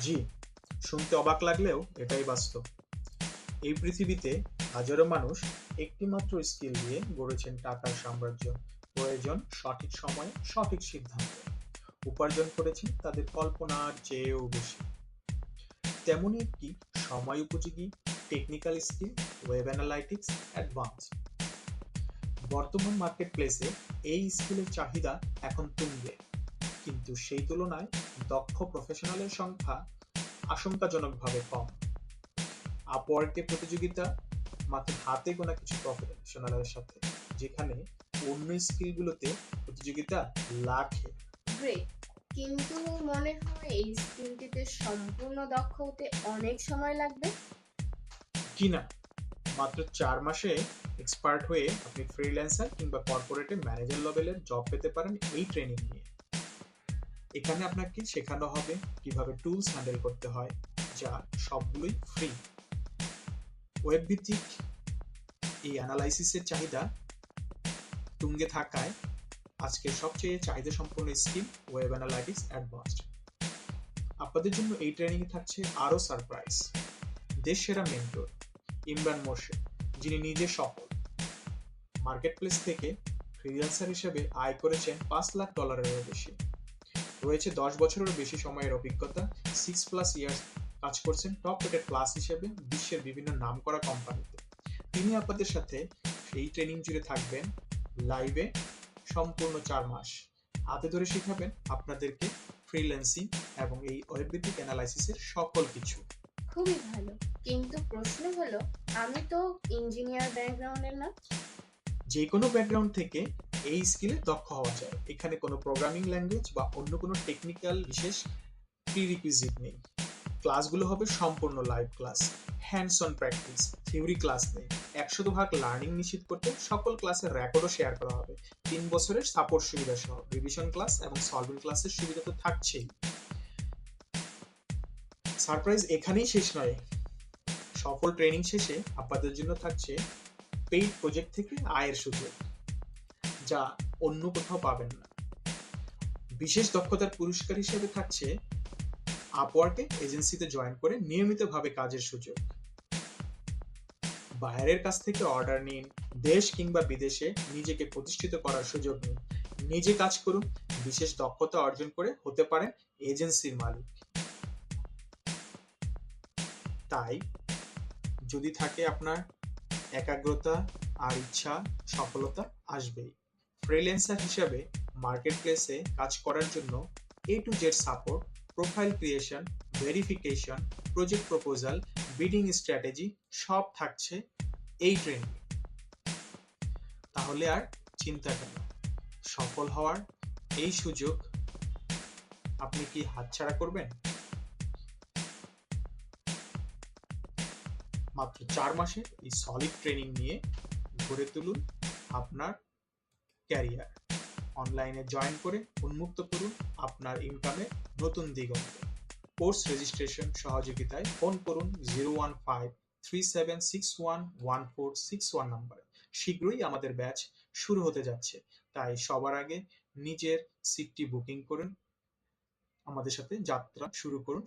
জি, শুনতে অবাক লাগলেও এটাই বাস্তব। এই পৃথিবীতে হাজারো মানুষ একটিমাত্র স্কিল দিয়ে গড়েছেন টাকার সাম্রাজ্য। প্রয়োজন সঠিক সময়ে, সঠিক সিদ্ধান্ত। উপার্জন করেছেন তাদের কল্পনার চেয়েও বেশি। তেমনই একটি সময় উপযোগী technical skill web analytics advance বর্তমান মার্কেট প্লেসে এই স্কিলের চাহিদা এখন তুঙ্গে। কিন্তু সেই তুলনায় দক্ষ প্রফেশনালের সংখ্যা আশঙ্কাজনকভাবে কম। আপওয়ার্কে প্রতিযোগিতা মাত্র হাতে গোনা কিছু প্রফেশনালের সাথে যেখানে অন্য স্কিলগুলোতে প্রতিযোগিতা লাখে গ্রেট কিন্তু মনে হয় এই স্কিলটিতে সম্পূর্ণ দক্ষ হতে অনেক সময় লাগবে? কিনা? মাত্র চার মাসে এক্সপার্ট হয়ে আপনি ফ্রিল্যান্সার কিংবা কর্পোরেটে ম্যানেজার লেভেলের জব পেতে পারেন এই ট্রেনিং নিয়ে। এখানে আপনাকে শেখানো হবে কীভাবে টুলস হ্যান্ডেল করতে হয়, যা সবগুলোই ফ্রি ওয়েব ভিত্তিক এই অ্যানালাইসিসের চাহিদা তুঙ্গে থাকায় আজকের সবচেয়ে চাহিদা সম্পন্ন স্কিম ওয়েব অ্যানালাইটিক্স অ্যাডভান্সড আপনাদের জন্য এই ট্রেনিং থাকছে আরও সারপ্রাইজ দেশ সেরা মেন্টর ইমরান মোর্শেদ, যিনি নিজে সফল। মার্কেট প্লেস থেকে ফ্রিল্যান্সার হিসেবে আয় করেছেন পাঁচ লাখ ডলারেরও বেশি। রয়েছে দশ বছরেরও বেশি সময়ের অভিজ্ঞতা সিক্স প্লাস ইয়ার্স কাজ করছেন টপ রেটেড ক্লাস হিসেবে বিশ্বের বিভিন্ন নামকরা কোম্পানিতে তিনি আপনাদের সাথে এই ট্রেনিং জুড়ে থাকবেন লাইভে সম্পূর্ণ চার মাস। হাতে ধরে শেখাবেন আপনাদেরকে ফ্রিল্যান্সিং এবং এই ওয়েব ভিত্তিক অ্যানালাইসিসের সকল কিছু। খুবই ভালো। কিন্তু প্রশ্ন হলো, আমি তো ইঞ্জিনিয়ার ব্যাকগ্রাউন্ডের না। যে কোনো ব্যাকগ্রাউন্ড থেকে এই স্কিলে দক্ষ হওয়া যায়। এখানে কোনো প্রোগ্রামিং ল্যাঙ্গুয়েজ বা অন্য কোনো টেকনিক্যাল বিশেষ প্রিরিকুইজিট নেই। ক্লাসগুলো হবে সম্পূর্ণ live class hands on practice theory class নেই। একশো ভাগ লার্নিং নিশ্চিত করতে সকল ক্লাসের রেকর্ডও শেয়ার করা হবে। তিন বছরের সাপোর্ট সুবিধা সহ রিভিশন ক্লাস এবং সলভিং ক্লাসের সুবিধা তো থাকছেই। সারপ্রাইজ এখানেই শেষ নয়। সফল ট্রেনিং শেষে আপনাদের জন্য থাকছে পেইড প্রজেক্ট থেকে আয়ের সুযোগ যা অন্য কোথাও পাবেন না। বিশেষ দক্ষতার পুরস্কার হিসেবে থাকছে আপওয়ার্কে এজেন্সিতে জয়েন করে নিয়মিতভাবে কাজের সুযোগ। বাইরের কাছ থেকে অর্ডার নিন, দেশ কিংবা বিদেশে নিজেকে প্রতিষ্ঠিত করার সুযোগ নিন। নিজে কাজ করুন, বিশেষ দক্ষতা অর্জন করে হতে পারেন এজেন্সির মালিক। তাই যদি থাকে আপনার একাগ্রতা আর ইচ্ছা, সফলতা আসবেই। ফ্রিল্যান্সার হিসাবে মার্কেট প্লেসে কাজ করার জন্য A to Z support profile creation verification project proposal bidding strategy সব থাকছে এই ট্রেনিং তাহলে আর চিন্তা কেন? সফল হওয়ার এই সুযোগ আপনি কি হাতছাড়া করবেন? মাত্র চার মাসে এই সলিড ট্রেনিং নিয়ে গড়ে তুলুন আপনার ক্যারিয়ার অনলাইনে জয়েন করে উন্মুক্ত করুন আপনার ইনকামে নতুন দিগন্ত। কোর্স রেজিস্ট্রেশন সহযোগিতায় ফোন করুন zero one five three seven six one one four six one নাম্বারে শীঘ্রই আমাদের ব্যাচ শুরু হতে যাচ্ছে। তাই সবার আগে নিজের সিটটি বুকিং করুন। আমাদের সাথে যাত্রা শুরু করুন।